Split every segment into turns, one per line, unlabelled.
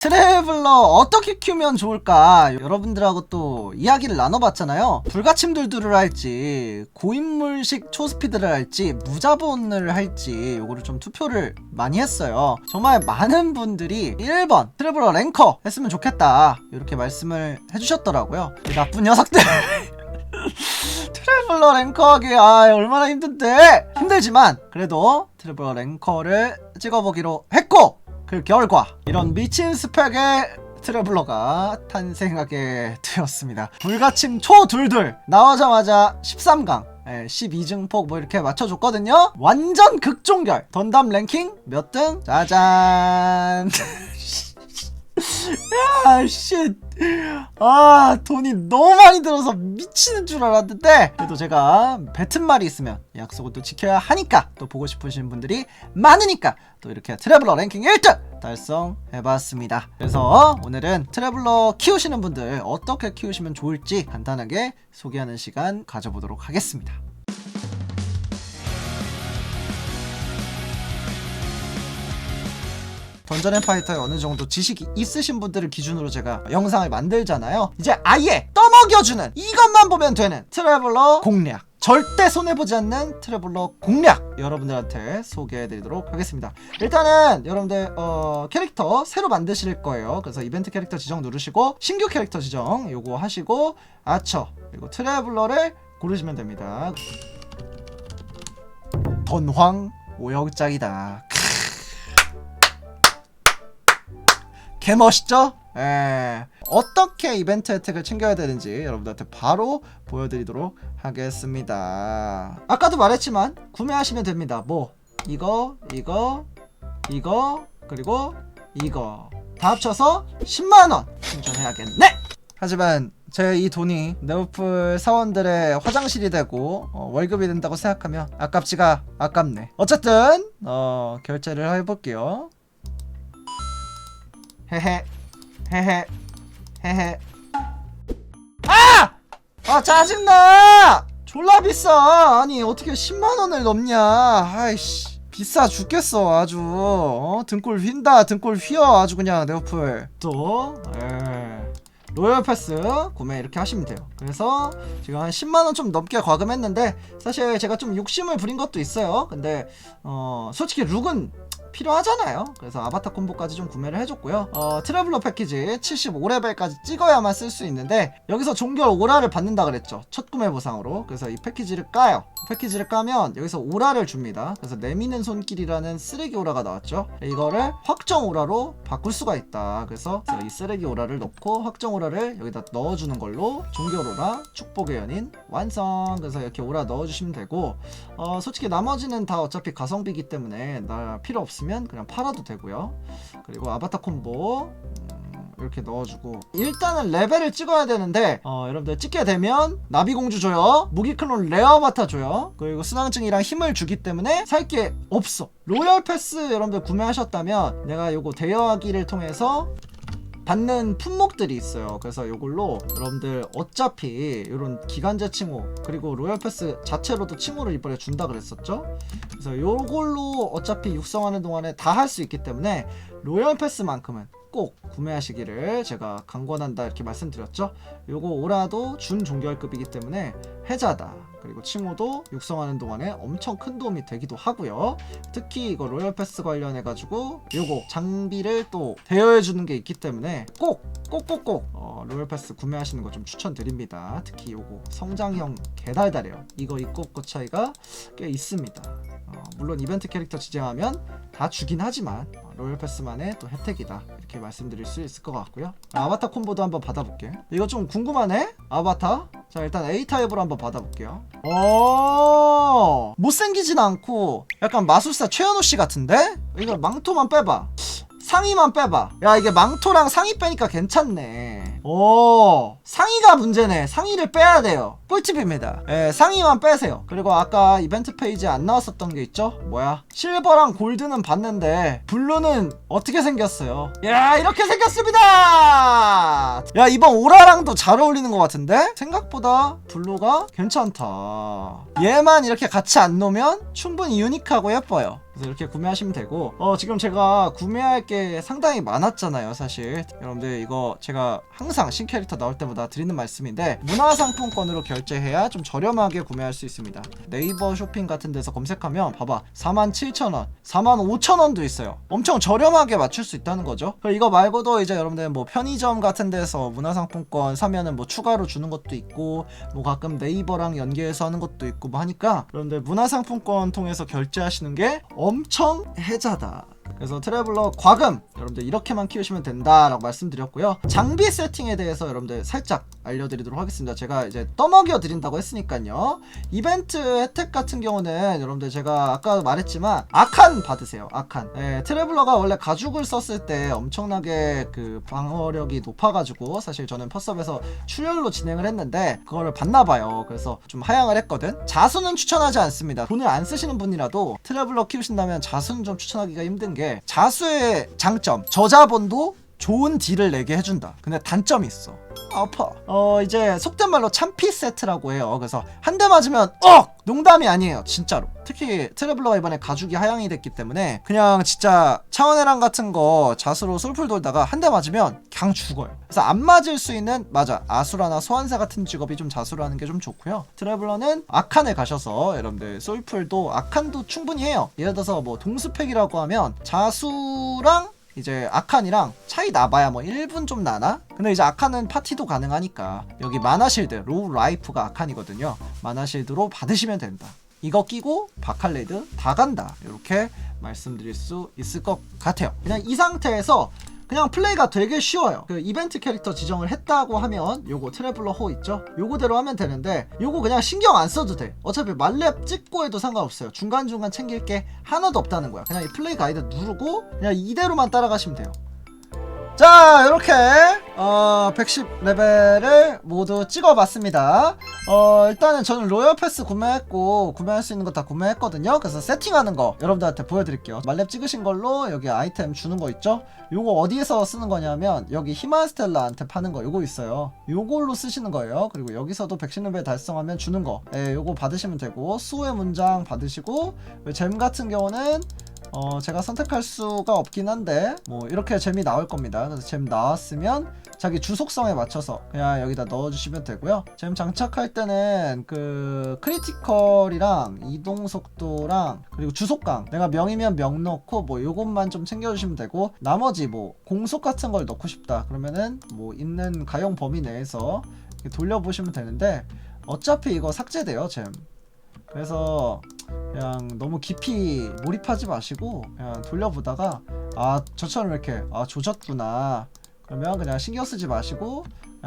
트래블러 어떻게 키우면 좋을까? 여러분들하고 또 이야기를 나눠봤잖아요. 불가침들들을 할지 고인물식 초스피드를 할지 무자본을 할지 요거를 좀 투표를 많이 했어요. 정말 많은 분들이 1번 트래블러 랭커 했으면 좋겠다. 이렇게 말씀을 해주셨더라고요. 이 나쁜 녀석들. 트래블러 랭커하기 아 얼마나 힘든데? 힘들지만 그래도 트래블러 랭커를 찍어보기로 했고 그 결과 이런 미친 스펙의 트래블러가 탄생하게 되었습니다. 불가침 초둘둘 나오자마자 13강 12증폭 뭐 이렇게 맞춰줬거든요. 완전 극종결. 던담 랭킹 몇 등? 짜잔 야, 씨. 아, 돈이 너무 많이 들어서 미치는 줄 알았는데, 그래도 제가 뱉은 말이 있으면 약속을 또 지켜야 하니까, 또 보고 싶으신 분들이 많으니까, 또 이렇게 트래블러 랭킹 1등 달성해봤습니다. 그래서 오늘은 트래블러 키우시는 분들 어떻게 키우시면 좋을지 간단하게 소개하는 시간 가져보도록 하겠습니다. 던전 앤 파이터에 어느 정도 지식이 있으신 분들을 기준으로 제가 영상을 만들잖아요. 이제 아예 떠먹여주는 이것만 보면 되는 트래블러 공략. 절대 손해보지 않는 트래블러 공략 여러분들한테 소개해드리도록 하겠습니다. 일단은 여러분들 어, 캐릭터 새로 만드실 거예요. 그래서 이벤트 캐릭터 지정 누르시고 신규 캐릭터 지정 요거 하시고 아처 그리고 트래블러를 고르시면 됩니다. 던황 오역장이다. 개 멋있죠? 예. 어떻게 이벤트 혜택을 챙겨야 되는지 여러분들한테 바로 보여드리도록 하겠습니다. 아까도 말했지만 구매하시면 됩니다. 뭐 이거, 이거, 이거, 그리고 이거 다 합쳐서 10만 원 충전해야겠네. 하지만 제 이 돈이 네오플 사원들의 화장실이 되고 어, 월급이 된다고 생각하면 아깝지가 아깝네. 어쨌든 어, 결제를 해볼게요. 헤헤 헤헤 헤헤 아! 아 짜증나! 졸라 비싸 아니 어떻게 10만원을 넘냐 아이씨 비싸 죽겠어 아주 어? 등골 휜다 등골 휘어 아주 그냥 네오플 또 에. 로열 패스 구매 이렇게 하시면 돼요. 그래서 지금 한 10만 원 좀 넘게 과금했는데 사실 제가 좀 욕심을 부린 것도 있어요. 근데 어 솔직히 룩은 필요하잖아요. 그래서 아바타 콤보까지 좀 구매를 해줬고요. 어, 트래블러 패키지 75레벨까지 찍어야만 쓸 수 있는데 여기서 종결 오라를 받는다 그랬죠. 첫 구매 보상으로. 그래서 이 패키지를 까요. 패키지를 까면 여기서 오라를 줍니다. 그래서 내미는 손길이라는 쓰레기 오라가 나왔죠. 이거를 확정 오라로 바꿀 수가 있다. 그래서 이 쓰레기 오라를 넣고 확정 오라를 여기다 넣어주는 걸로 종결 오라 축복의 연인 완성. 그래서 이렇게 오라 넣어주시면 되고 어, 솔직히 나머지는 다 어차피 가성비기 때문에 나 필요 없 으면 그냥 팔아도 되고요. 그리고 아바타 콤보 음, 이렇게 넣어주고. 일단은 레벨을 찍어야 되는데 어, 여러분들 찍게 되면 나비공주 줘요. 무기 클론 레어 아바타 줘요. 그리고 순항증이랑 힘을 주기 때문에 살 게 없어. 로열 패스 여러분들 구매하셨다면 내가 요거 대여하기를 통해서 받는 품목들이 있어요. 그래서 이걸로 여러분들 어차피 이런 기간제 칭호 그리고 로열 패스 자체로도 칭호를 이번에 준다 그랬었죠. 그래서 이걸로 어차피 육성하는 동안에 다 할 수 있기 때문에 로열 패스만큼은 꼭 구매하시기를 제가 강권한다 이렇게 말씀드렸죠. 요거 오라도 준 종결급이기 때문에 해자다. 그리고 칭호도 육성하는 동안에 엄청 큰 도움이 되기도 하고요. 특히 이거 로열 패스 관련해 가지고 요거 장비를 또 대여해 주는 게 있기 때문에 꼭 꼭꼭꼭 어, 로열 패스 구매하시는 거 좀 추천드립니다. 특히 요거 성장형 개달달해요. 이거 있고 없고 차이가 꽤 있습니다. 어, 물론 이벤트 캐릭터 지정하면 다 주긴 하지만 어, 로열 패스만의 또 혜택이다 이렇게 말씀드릴 수 있을 것 같고요. 아바타 콤보도 한번 받아볼게. 이거 좀 궁금하네. 아바타. 자 일단 A 타입으로 한번 받아볼게요. 오 못생기진 않고 약간 마술사 최현우 씨 같은데? 이거 망토만 빼봐. 상의만 빼봐. 야 이게 망토랑 상의 빼니까 괜찮네. 오 상의가 문제네. 상의를 빼야 돼요. 꿀팁입니다. 예, 상의만 빼세요. 그리고 아까 이벤트 페이지에 안 나왔었던 게 있죠? 뭐야? 실버랑 골드는 봤는데 블루는 어떻게 생겼어요? 야 이렇게 생겼습니다. 야 이번 오라랑도 잘 어울리는 것 같은데? 생각보다 블루가 괜찮다. 얘만 이렇게 같이 안 놓으면 충분히 유니크하고 예뻐요. 그래서 이렇게 구매하시면 되고 어 지금 제가 구매할 게 상당히 많았잖아요 사실. 여러분들 이거 제가 항상 신캐릭터 나올 때마다 드리는 말씀인데 문화상품권으로 결제해야 좀 저렴하게 구매할 수 있습니다. 네이버 쇼핑 같은 데서 검색하면 봐봐 47,000원 45,000원도 있어요. 엄청 저렴하게 맞출 수 있다는 거죠? 이거 말고도 이제 여러분들 뭐 편의점 같은 데서 문화상품권 사면은 뭐 추가로 주는 것도 있고 뭐 가끔 네이버랑 연계해서 하는 것도 있고 뭐 하니까 여러분들 문화상품권 통해서 결제하시는 게 엄청 혜자다 그래서 트래블러 과금 여러분들 이렇게만 키우시면 된다라고 말씀드렸고요. 장비 세팅에 대해서 여러분들 살짝 알려드리도록 하겠습니다. 제가 이제 떠먹여 드린다고 했으니까요. 이벤트 혜택 같은 경우는 여러분들 제가 아까 말했지만 아칸 받으세요. 아칸. 예, 트래블러가 원래 가죽을 썼을 때 엄청나게 그 방어력이 높아가지고 사실 저는 퍼스업에서 출혈로 진행을 했는데 그거를 봤나봐요. 그래서 좀 하향을 했거든. 자수는 추천하지 않습니다. 돈을 안 쓰시는 분이라도 트래블러 키우신다면 자수는 좀 추천하기가 힘든 게 자수의 장점 저자본도 좋은 딜을 내게 해준다. 근데 단점이 있어. 아파. 어 이제 속된 말로 참피 세트라고 해요. 그래서 한 대 맞으면 억! 농담이 아니에요 진짜로. 특히 트래블러가 이번에 가죽이 하향이 됐기 때문에 그냥 진짜 차원해랑 같은 거 자수로 솔풀 돌다가 한 대 맞으면 그냥 죽어요. 그래서 안 맞을 수 있는 맞아 아수라나 소환사 같은 직업이 좀 자수로 하는 게 좀 좋고요. 트래블러는 아칸에 가셔서 여러분들 솔풀도 아칸도 충분히 해요. 예를 들어서 뭐 동수팩이라고 하면 자수랑 이제 아칸이랑 차이 나봐야 뭐 1분 좀 나나? 근데 이제 아칸은 파티도 가능하니까 여기 마나실드 로우 라이프가 아칸이거든요. 마나실드로 받으시면 된다. 이거 끼고 바칼레드 다 간다. 이렇게 말씀드릴 수 있을 것 같아요. 그냥 이 상태에서 그냥 플레이가 되게 쉬워요. 그 이벤트 캐릭터 지정을 했다고 하면 요거 트래블러 호 있죠? 요거대로 하면 되는데 요거 그냥 신경 안 써도 돼. 어차피 말렙 찍고 해도 상관없어요. 중간중간 챙길 게 하나도 없다는 거야. 그냥 이 플레이 가이드 누르고 그냥 이대로만 따라가시면 돼요 자 이렇게 어 110레벨을 모두 찍어봤습니다. 어 일단은 저는 로열 패스 구매했고 구매할 수 있는 거 다 구매했거든요. 그래서 세팅하는 거 여러분들한테 보여드릴게요. 말렙 찍으신 걸로 여기 아이템 주는 거 있죠? 요거 어디에서 쓰는 거냐면 여기 히마스텔라한테 파는 거 요거 있어요. 요걸로 쓰시는 거예요. 그리고 여기서도 110레벨 달성하면 주는 거. 예, 요거 받으시면 되고 수호의 문장 받으시고 잼 같은 경우는 어 제가 선택할 수가 없긴 한데 뭐 이렇게 잼이 나올 겁니다. 그래서 잼 나왔으면 자기 주속성에 맞춰서 그냥 여기다 넣어주시면 되고요. 잼 장착할 때는 그 크리티컬이랑 이동 속도랑 그리고 주속강. 내가 명이면 명 넣고 뭐 요것만 좀 챙겨주시면 되고 나머지 뭐 공속 같은 걸 넣고 싶다. 그러면은 뭐 있는 가용 범위 내에서 돌려보시면 되는데 어차피 이거 삭제돼요 잼 그래서 그냥 너무 깊이 몰입하지 마시고 그냥 돌려보다가 아 저처럼 이렇게 아 조졌구나. 그러면 그냥 신경 쓰지 마시고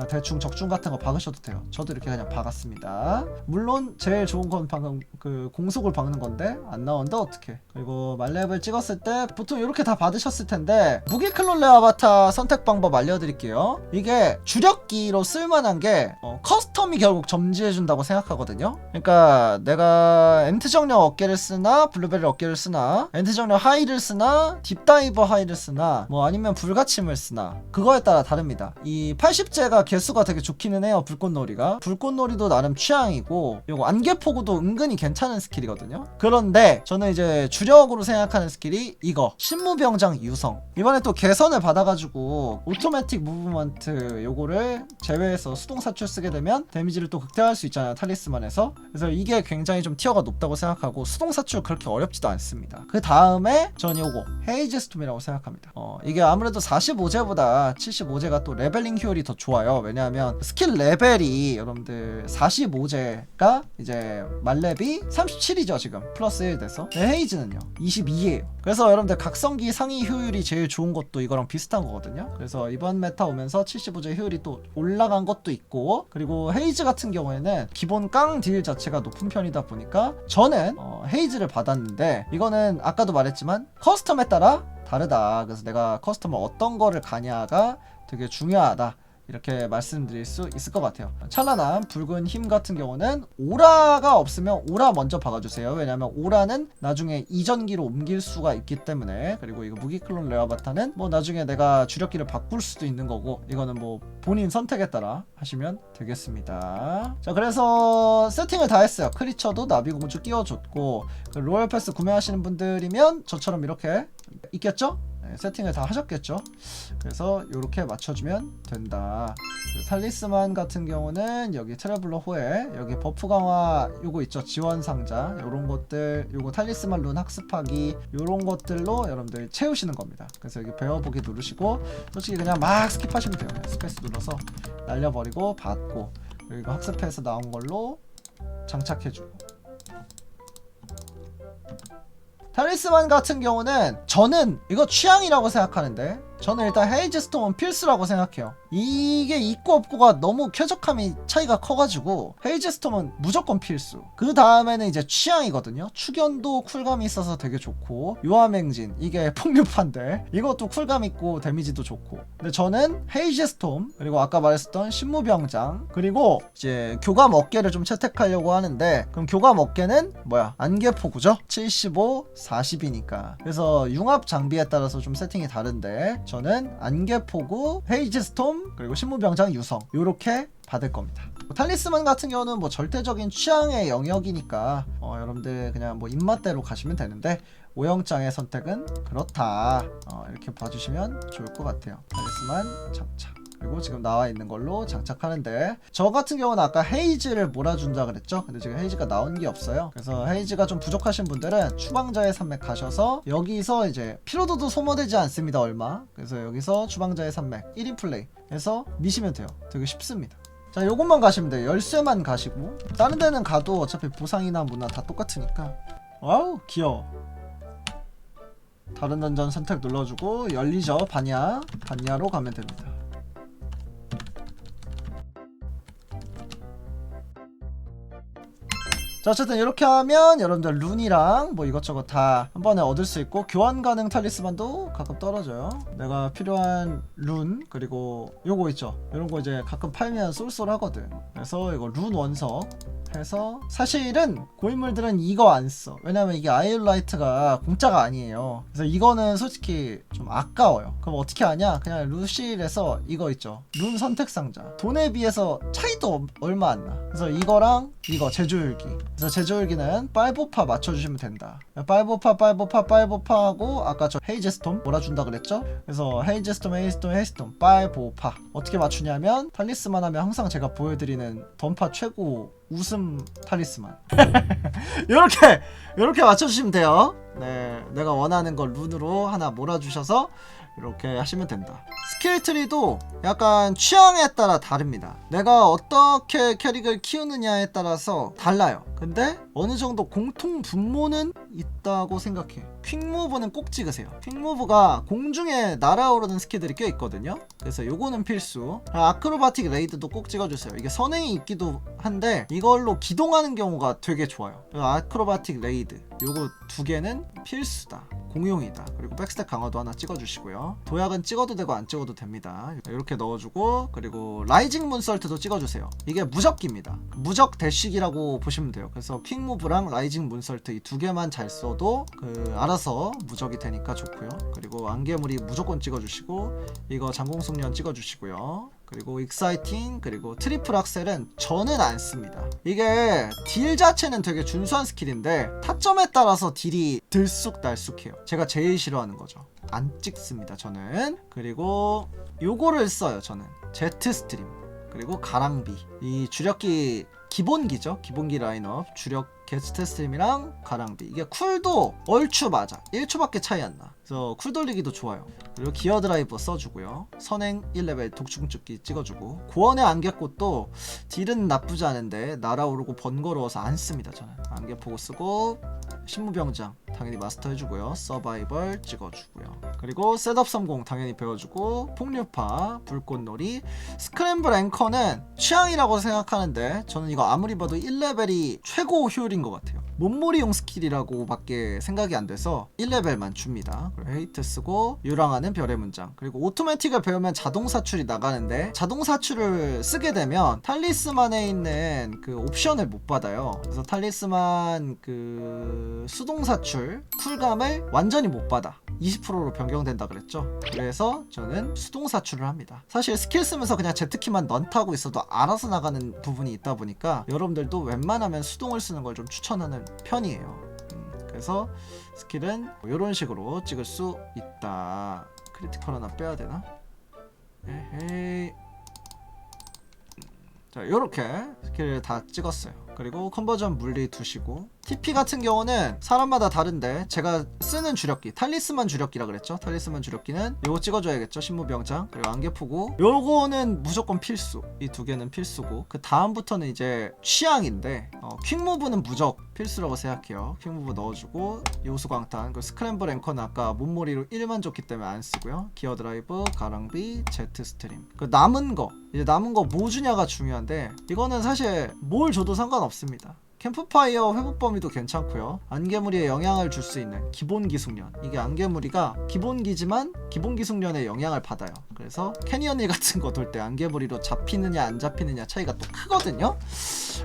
대충 적중 같은 거 박으셔도 돼요. 저도 이렇게 그냥 박았습니다. 물론 제일 좋은 건 방금 그 공속을 박는 건데 안 나온다 어떻게? 그리고 말렙을 찍었을 때 보통 이렇게 다 받으셨을 텐데 무기 클롤레 아바타 선택 방법 알려드릴게요. 이게 주력기로 쓸만한 게 어, 커스텀이 결국 점지해준다고 생각하거든요. 그러니까 내가 엔트 정령 어깨를 쓰나 블루베리 어깨를 쓰나 엔트 정령 하이를 쓰나 딥다이버 하이를 쓰나 뭐 아니면 불가침을 쓰나 그거에 따라 다릅니다. 이 80제가 개수가 되게 좋기는 해요. 불꽃놀이가. 불꽃놀이도 나름 취향이고 요거 안개포구도 은근히 괜찮은 스킬이거든요. 그런데 저는 이제 주력으로 생각하는 스킬이 이거 신무병장 유성. 이번에 또 개선을 받아가지고 오토매틱 무브먼트 요거를 제외해서 수동 사출 쓰게 되면 데미지를 또 극대화할 수 있잖아요 탈리스만에서. 그래서 이게 굉장히 좀 티어가 높다고 생각하고 수동 사출 그렇게 어렵지도 않습니다. 그 다음에 전 요거 헤이즈 스톰이라고 생각합니다. 어 이게 아무래도 45제보다 75제가 또 레벨링 효율이 더 좋아요 왜냐하면 스킬 레벨이 여러분들 45제가 이제 말렙이 37이죠 지금. 플러스 1 돼서. 네, 헤이즈는요. 22예요. 그래서 여러분들 각성기 상위 효율이 제일 좋은 것도 이거랑 비슷한 거거든요. 그래서 이번 메타 오면서 75제 효율이 또 올라간 것도 있고 그리고 헤이즈 같은 경우에는 기본 깡 딜 자체가 높은 편이다 보니까 저는 어, 헤이즈를 받았는데 이거는 아까도 말했지만 커스텀에 따라 다르다. 그래서 내가 커스텀을 어떤 거를 가냐가 되게 중요하다 이렇게 말씀드릴 수 있을 것 같아요. 찬란한 붉은 힘 같은 경우는 오라가 없으면 오라 먼저 박아주세요. 왜냐면 오라는 나중에 이전기로 옮길 수가 있기 때문에 그리고 이거 무기 클론 레어 바타는 뭐 나중에 내가 주력기를 바꿀 수도 있는 거고 이거는 뭐 본인 선택에 따라 하시면 되겠습니다. 자 그래서 세팅을 다 했어요. 크리처도 나비공주 끼워줬고 그 로열 패스 구매하시는 분들이면 저처럼 이렇게 있겠죠? 네, 세팅을 다 하셨겠죠? 그래서 이렇게 맞춰주면 된다. 탈리스만 같은 경우는 여기 트래블러 호에 여기 버프 강화 요거 있죠 지원 상자 요런 것들 요거 탈리스만 룬 학습하기 요런 것들로 여러분들 채우시는 겁니다. 그래서 여기 배워보기 누르시고 솔직히 그냥 막 스킵하시면 돼요. 스페이스 눌러서 날려버리고 받고 그리고 학습해서 나온 걸로 장착해주고 탈리스만 같은 경우는 저는 이거 취향이라고 생각하는데 저는 일단 헤이즈 스톰은 필수라고 생각해요. 이게 있고 없고가 너무 쾌적함이 차이가 커가지고 헤이즈 스톰은 무조건 필수. 그 다음에는 이제 취향이거든요. 축연도 쿨감이 있어서 되게 좋고 유암행진 이게 폭류판데 이것도 쿨감 있고 데미지도 좋고. 근데 저는 헤이즈 스톰 그리고 아까 말했었던 신무병장 그리고 이제 교감 어깨를 좀 채택하려고 하는데 그럼 교감 어깨는 뭐야 안개포구죠? 75, 40이니까 그래서 융합 장비에 따라서 좀 세팅이 다른데 저는 안개포구, 헤이즈 스톰 그리고 신무병장 유성 요렇게 받을 겁니다. 뭐 탈리스만 같은 경우는 뭐 절대적인 취향의 영역이니까 어, 여러분들 그냥 뭐 입맛대로 가시면 되는데 오영장의 선택은 그렇다 어, 이렇게 봐주시면 좋을 것 같아요. 탈리스만 장착. 그리고 지금 나와 있는 걸로 장착하는데 저 같은 경우는 아까 헤이즈를 몰아준다 그랬죠? 근데 지금 헤이즈가 나온 게 없어요. 그래서 헤이즈가 좀 부족하신 분들은 추방자의 산맥 가셔서 여기서 이제 피로도도 소모되지 않습니다 얼마. 그래서 여기서 추방자의 산맥 1인 플레이 해서 미시면 돼요. 되게 쉽습니다. 자 요것만 가시면 돼요. 열쇠만 가시고 다른 데는 가도 어차피 보상이나 뭐나 다 똑같으니까. 와우 귀여워. 다른 던전 선택 눌러주고 열리죠 반야. 반야로 가면 됩니다 자 어쨌든 이렇게 하면 여러분들 룬이랑 뭐 이것저것 다 한 번에 얻을 수 있고 교환 가능 탈리스만도 가끔 떨어져요. 내가 필요한 룬 그리고 요거 있죠. 이런 거 이제 가끔 팔면 쏠쏠하거든. 그래서 이거 룬 원석 해서 사실은 고인물들은 이거 안 써. 왜냐면 이게 아이올라이트가 공짜가 아니에요. 그래서 이거는 솔직히 좀 아까워요. 그럼 어떻게 하냐? 그냥 루실에서 이거 있죠. 룬 선택 상자. 돈에 비해서 차이도 얼마 안 나. 그래서 이거랑 이거 제조율기. 그래서 제조율기는 빨보파 맞춰주시면 된다. 빨보파, 빨보파, 빨보파 하고 아까 저 헤이제스톰 몰아준다 그랬죠? 그래서 헤이제스톰, 헤이스톰, 헤이스톰, 빨보파. 어떻게 맞추냐면 탈리스만 하면 항상 제가 보여드리는 던파 최고 웃음 탈리스만. 요렇게 요렇게 맞춰주시면 돼요. 네 내가 원하는 걸 룬으로 하나 몰아주셔서 이렇게 하시면 된다. 스킬 트리도 약간 취향에 따라 다릅니다. 내가 어떻게 캐릭을 키우느냐에 따라서 달라요. 근데 어느 정도 공통 분모는 있다고 생각해 퀵무브는 꼭 찍으세요. 퀵무브가 공중에 날아오르는 스킬들이 꽤 있거든요. 그래서 요거는 필수. 아크로바틱 레이드도 꼭 찍어주세요. 이게 선행이 있기도 한데 이걸로 기동하는 경우가 되게 좋아요. 아크로바틱 레이드. 요거 두 개는 필수다 공용이다. 그리고 백스텝 강화도 하나 찍어주시고요. 도약은 찍어도 되고 안 찍어도 됩니다. 이렇게 넣어주고 그리고 라이징 문설트도 찍어주세요. 이게 무적기입니다. 무적 대식이라고 보시면 돼요. 그래서 퀵무브랑 라이징 문설트 이 두 개만 잘 써도 그 알아서 무적이 되니까 좋고요. 그리고 안개물이 무조건 찍어주시고 이거 장공숙련 찍어주시고요 그리고 익사이팅 그리고 트리플 악셀은 저는 안 씁니다. 이게 딜 자체는 되게 준수한 스킬인데 타점에 따라서 딜이 들쑥날쑥해요. 제가 제일 싫어하는 거죠. 안 찍습니다 저는. 그리고 요거를 써요 저는. 제트 스트림. 그리고 가랑비. 이 주력기 기본기죠? 기본기 라인업. 주력 게스트 스트림이랑 가랑비. 이게 쿨도 얼추 맞아. 1초밖에 차이 안나 그래서 쿨 돌리기도 좋아요. 그리고 기어 드라이버 써주고요. 선행 1레벨 독충축기 찍어주고. 고원의 안개꽃도 딜은 나쁘지 않은데 날아오르고 번거로워서 안 씁니다 저는. 안개포고 쓰고 신무병장 당연히 마스터 해주고요. 서바이벌 찍어주고요. 그리고 셋업 성공 당연히 배워주고 폭류파 불꽃놀이 스크램블 앵커는 취향이라고 생각하는데 저는 이거 아무리 봐도 1레벨이 최고 효율인 것 같아요. 몸무리용 스킬이라고밖에 생각이 안 돼서 1레벨만 줍니다. 그리고 헤이트 쓰고 유랑하는 별의 문장. 그리고 오토매틱을 배우면 자동 사출이 나가는데 자동 사출을 쓰게 되면 탈리스만에 있는 그 옵션을 못 받아요. 그래서 탈리스만 그 수동 사출 쿨감을 완전히 못 받아. 20%로 변경된다 그랬죠. 그래서 저는 수동 사출을 합니다. 사실 스킬 쓰면서 그냥 Z키만 넌타고 있어도 알아서 나가는 부분이 있다 보니까 여러분들도 웬만하면 수동을 쓰는 걸 좀 추천하는 편이에요. 음, 그래서 스킬은 이런 식으로 찍을 수 있다. 크리티컬 하나 빼야 되나? 에헤이. 자, 요렇게 스킬을 다 찍었어요. 그리고 컨버전 물리 두시고 TP 같은 경우는 사람마다 다른데 제가 쓰는 주력기 탈리스만 주력기라 그랬죠. 탈리스만 주력기는 요거 찍어줘야겠죠 신무병장. 그리고 안개포구 요거는 무조건 필수. 이 두 개는 필수고. 그 다음부터는 이제 취향인데 어, 퀵무브는 무적 필수라고 생각해요. 퀵무브 넣어주고 요수광탄 그 스크램블 앵커는 아까 몸머리로 1만 줬기 때문에 안 쓰고요. 기어 드라이브 가랑비 제트 스트림. 그 남은 거. 이제 남은 거 뭐 주냐가 중요한데 이거는 사실 뭘 줘도 상관없습니다 캠프파이어 회복 범위도 괜찮고요. 안개무리에 영향을 줄 수 있는 기본 기 숙련. 이게 안개무리가 기본기지만 기본 기 숙련에 영향을 받아요. 그래서 캐니언일 같은 거 돌 때 안개무리로 잡히느냐 안 잡히느냐 차이가 또 크거든요.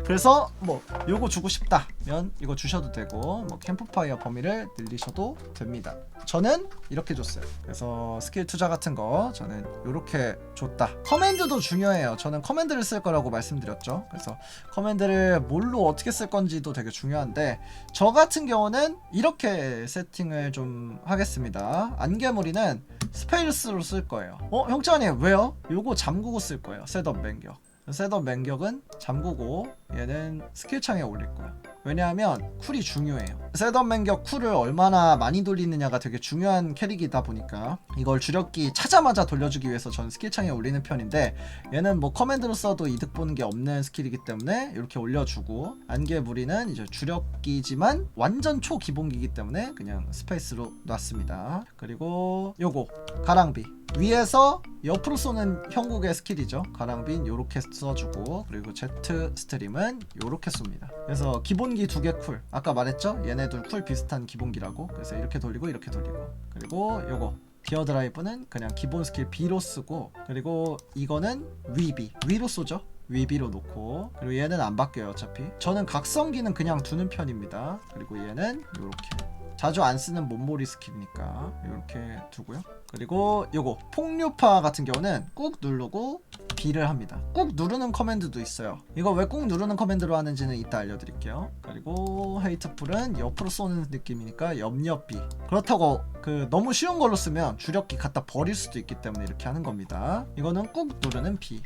그래서 뭐 요거 주고 싶다면 이거 주셔도 되고 뭐 캠프파이어 범위를 늘리셔도 됩니다. 저는 이렇게 줬어요. 그래서 스킬 투자 같은 거 저는 이렇게 줬다. 커맨드도 중요해요. 저는 커맨드를 쓸 거라고 말씀드렸죠. 그래서 커맨드를 뭘로 어떻게 쓸 건지도 되게 중요한데 저 같은 경우는 이렇게 세팅을 좀 하겠습니다. 안개무리는 스페이스로 쓸 거예요. 어, 형찬님 왜요? 요거 잠그고 쓸 거예요. 셋업 맨격. 셋업 맨격은 잠그고 얘는 스킬창에 올릴 거야. 왜냐하면 쿨이 중요해요. 셋업 맨격 쿨을 얼마나 많이 돌리느냐가 되게 중요한 캐릭이다 보니까 이걸 주력기 차자마자 돌려주기 위해서 전 스킬창에 올리는 편인데 얘는 뭐 커맨드로 써도 이득 보는 게 없는 스킬이기 때문에 이렇게 올려주고 안개 무리는 이제 주력기지만 완전 초기본기이기 때문에 그냥 스페이스로 놨습니다. 그리고 요거 가랑비 위에서 옆으로 쏘는 형국의 스킬이죠. 가랑빈 요렇게 써주고 그리고 제트 스트림은 요렇게 쏩니다. 그래서 기본 기 두 개 쿨. 아까 말했죠? 얘네 둘 쿨 비슷한 기본기라고. 그래서 이렇게 돌리고 이렇게 돌리고 그리고 요거 기어 드라이브는 그냥 기본 스킬 B로 쓰고 그리고 이거는 위비 위로 쏘죠. 위비로 놓고 그리고 얘는 안 바뀌어요 어차피 저는 각성기는 그냥 두는 편입니다 그리고 얘는 요렇게 자주 안 쓰는 몸몰이 스킬이니까 이렇게 두고요. 그리고 요거 폭류파 같은 경우는 꾹 누르고 B를 합니다. 꾹 누르는 커맨드도 있어요. 이거 왜 꾹 누르는 커맨드로 하는지는 이따 알려드릴게요. 그리고 헤이트풀은 옆으로 쏘는 느낌이니까 옆옆 B. 그렇다고 그 너무 쉬운 걸로 쓰면 주력기 갖다 버릴 수도 있기 때문에 이렇게 하는 겁니다. 이거는 꾹 누르는 B.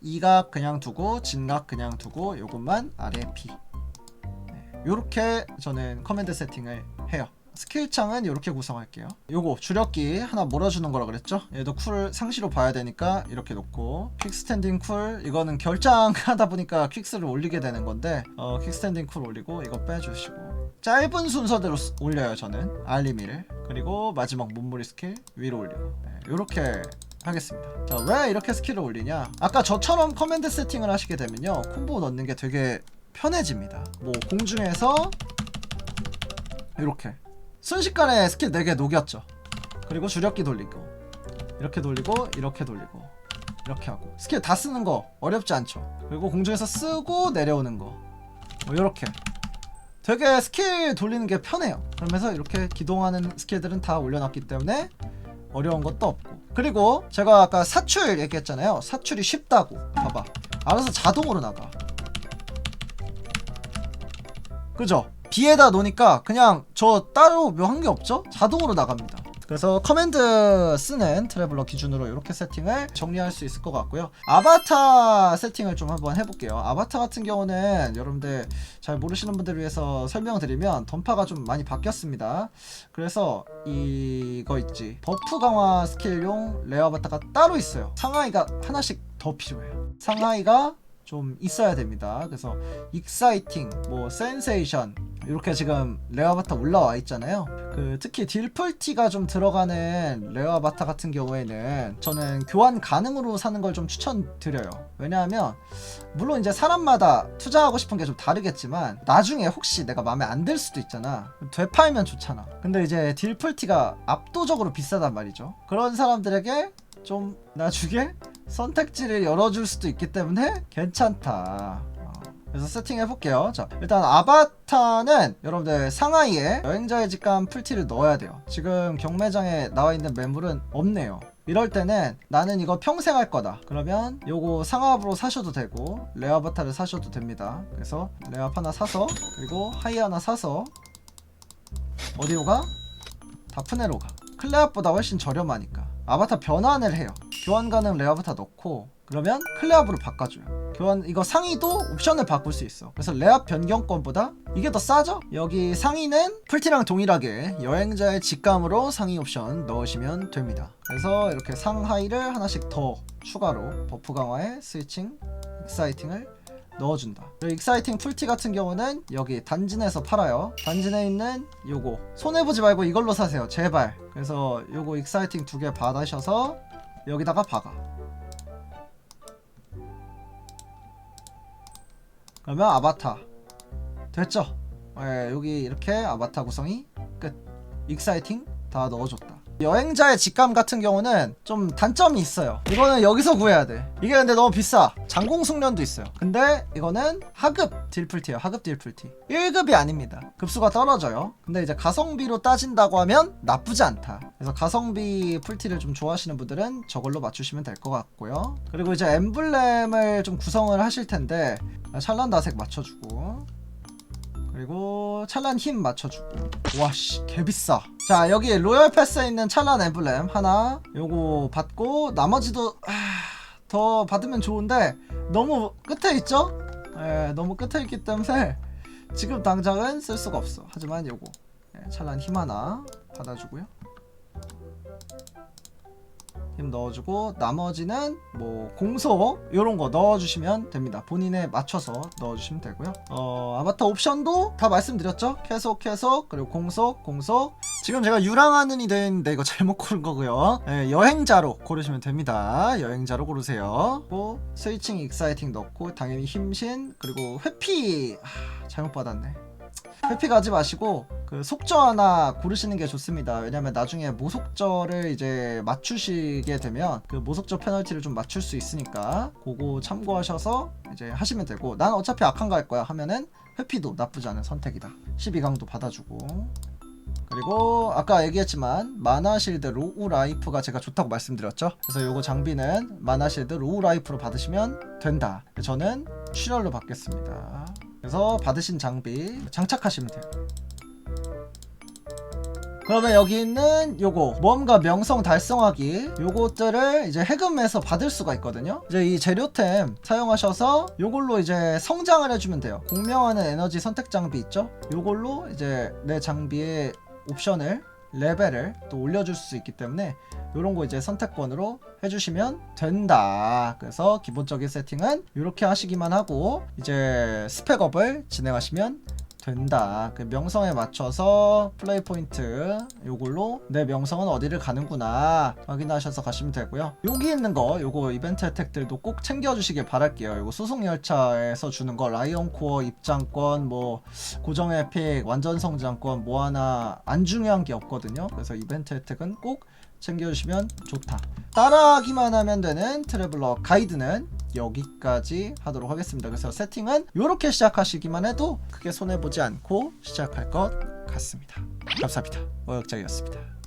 이각 그냥 두고 진각 그냥 두고 요것만 아래 B. 이렇게 저는 커맨드 세팅을 해요. 스킬창은 이렇게 구성할게요. 요거 주력기 하나 몰아주는 거라 그랬죠? 얘도 쿨 상시로 봐야 되니까 이렇게 놓고 퀵 스탠딩 쿨 이거는 결장 하다 보니까 퀵스를 올리게 되는 건데 어, 퀵 스탠딩 쿨 올리고 이거 빼주시고 짧은 순서대로 쓰- 올려요 저는 알리미를 그리고 마지막 몸무리 스킬 위로 올리고 네, 이렇게 하겠습니다. 자, 왜 이렇게 스킬을 올리냐? 아까 저처럼 커맨드 세팅을 하시게 되면요. 콤보 넣는 게 되게 편해집니다. 뭐 공중에서 이렇게 순식간에 스킬 4개 녹였죠. 그리고 주력기 돌리고 이렇게 돌리고 이렇게 돌리고 이렇게 하고. 스킬 다 쓰는 거 어렵지 않죠. 그리고 공중에서 쓰고 내려오는 거. 뭐 이렇게. 되게 스킬 돌리는 게 편해요. 그러면서 이렇게 기동하는 스킬들은 다 올려놨기 때문에 어려운 것도 없고. 그리고 제가 아까 사출 얘기했잖아요. 사출이 쉽다고. 봐봐. 알아서 자동으로 나가. 그죠 B에다 놓으니까 그냥 저 따로 뭐한게 없죠? 자동으로 나갑니다. 그래서 커맨드 쓰는 트래블러 기준으로 이렇게 세팅을 정리할 수 있을 것 같고요. 아바타 세팅을 좀 한번 해볼게요. 아바타 같은 경우는 여러분들 잘 모르시는 분들을 위해서 설명드리면 던파가 좀 많이 바뀌었습니다. 그래서 이거 있지. 버프 강화 스킬용 레어 아바타가 따로 있어요. 상하이가 하나씩 더 필요해요. 상하이가 좀 있어야 됩니다. 그래서 익사이팅, 뭐 센세이션 이렇게 지금 레어 바타 올라와 있잖아요. 그 특히 딜플티가 좀 들어가는 레어 바타 같은 경우에는 저는 교환 가능으로 사는 걸 좀 추천드려요. 왜냐하면 물론 이제 사람마다 투자하고 싶은 게 좀 다르겠지만 나중에 혹시 내가 마음에 안 들 수도 있잖아. 되팔면 좋잖아. 근데 이제 딜플티가 압도적으로 비싸단 말이죠. 그런 사람들에게 좀 나중에 선택지를 열어줄 수도 있기 때문에 괜찮다. 어, 그래서 세팅해 볼게요. 자, 일단 아바타는 여러분들 상하이에 여행자의 직감 풀티를 넣어야 돼요. 지금 경매장에 나와 있는 매물은 없네요. 이럴 때는 나는 이거 평생 할 거다. 그러면 요거 상압으로 사셔도 되고 레어 아바타를 사셔도 됩니다. 그래서 레어 하나 사서 그리고 하이 하나 사서 어디로 가? 다프네로 가. 클레압보다 훨씬 저렴하니까. 아바타 변환을 해요. 교환 가능 레어 아바타 넣고 그러면 클레압으로 바꿔줘요. 교환 이거 상의도 옵션을 바꿀 수 있어. 그래서 레압 변경권보다 이게 더 싸죠? 여기 상의는 풀티랑 동일하게 여행자의 직감으로 상의 옵션 넣으시면 됩니다. 그래서 이렇게 상하이를 하나씩 더 추가로 버프 강화에 스위칭, 익사이팅을 넣어준다. 그리고 익사이팅 풀티 같은 경우는 여기 단진에서 팔아요. 단진에 있는 요거 손해보지 말고 이걸로 사세요. 제발. 그래서 요거 익사이팅 두 개 받으셔서 여기다가 박아. 그러면 아바타 됐죠? 예, 여기 이렇게 아바타 구성이 끝. 익사이팅 다 넣어줬다. 여행자의 직감 같은 경우는 좀 단점이 있어요. 이거는 여기서 구해야 돼. 이게 근데 너무 비싸. 장공 숙련도 있어요. 근데 이거는 하급 딜풀티예요. 하급 딜풀티. 1급이 아닙니다. 급수가 떨어져요. 근데 이제 가성비로 따진다고 하면 나쁘지 않다. 그래서 가성비 풀티를 좀 좋아하시는 분들은 저걸로 맞추시면 될 것 같고요. 그리고 이제 엠블렘을 좀 구성을 하실 텐데 찰란 다색 맞춰주고 그리고 찰란 힘 맞춰주고. 와씨 개비싸. 자 여기 로열 패스에 있는 찰란 엠블렘 하나. 요거 받고 나머지도 아, 더 받으면 좋은데 너무 끝에 있죠? 예, 너무 끝에 있기 때문에 지금 당장은 쓸 수가 없어. 하지만 요거 예, 찰란 힘 하나 받아주고요 힘 넣어주고 나머지는 뭐 공소 이런 거 넣어주시면 됩니다. 본인에 맞춰서 넣어주시면 되고요. 어 아바타 옵션도 다 말씀드렸죠. 계속 계속 그리고 공속 공속 지금 제가 유랑하는이 되어 있는데 이거 잘못 고른 거고요. 예, 여행자로 고르시면 됩니다. 여행자로 고르세요. 뭐 스위칭 익사이팅 넣고 당연히 힘신 그리고 회피 아, 잘못 받았네. 회피 가지 마시고 그 속저 하나 고르시는 게 좋습니다. 왜냐면 나중에 모속저를 이제 맞추시게 되면 그 모속저 페널티를 좀 맞출 수 있으니까 그거 참고하셔서 이제 하시면 되고 난 어차피 악한 거할 거야 하면은 회피도 나쁘지 않은 선택이다. 12강도 받아주고 그리고 아까 얘기했지만 마나실드 로우 라이프가 제가 좋다고 말씀드렸죠. 그래서 요거 장비는 마나실드 로우 라이프로 받으시면 된다. 저는 출혈로 받겠습니다. 그래서 받으신 장비 장착하시면 돼요. 그러면 여기 있는 요거 모험가 명성 달성하기 요것들을 이제 해금에서 받을 수가 있거든요. 이제 이 재료템 사용하셔서 요걸로 이제 성장을 해주면 돼요. 공명하는 에너지 선택 장비 있죠? 요걸로 이제 내 장비의 옵션을 레벨을 또 올려줄 수 있기 때문에 요런 거 이제 선택권으로 해주시면 된다. 그래서 기본적인 세팅은 이렇게 하시기만 하고 이제 스펙업을 진행하시면 된다. 그 명성에 맞춰서 플레이 포인트 요걸로 내 명성은 어디를 가는구나 확인하셔서 가시면 되고요. 여기 있는 거 요거 이벤트 혜택들도 꼭 챙겨주시길 바랄게요. 요거 수송 열차에서 주는 거 라이온 코어 입장권 뭐 고정 에픽 완전 성장권 뭐 하나 안 중요한 게 없거든요. 그래서 이벤트 혜택은 꼭 챙겨주시면 좋다. 따라하기만 하면 되는 트래블러 가이드는 여기까지 하도록 하겠습니다. 그래서 세팅은 이렇게 시작하시기만 해도 크게 손해보지 않고 시작할 것 같습니다. 감사합니다. 어역장이었습니다.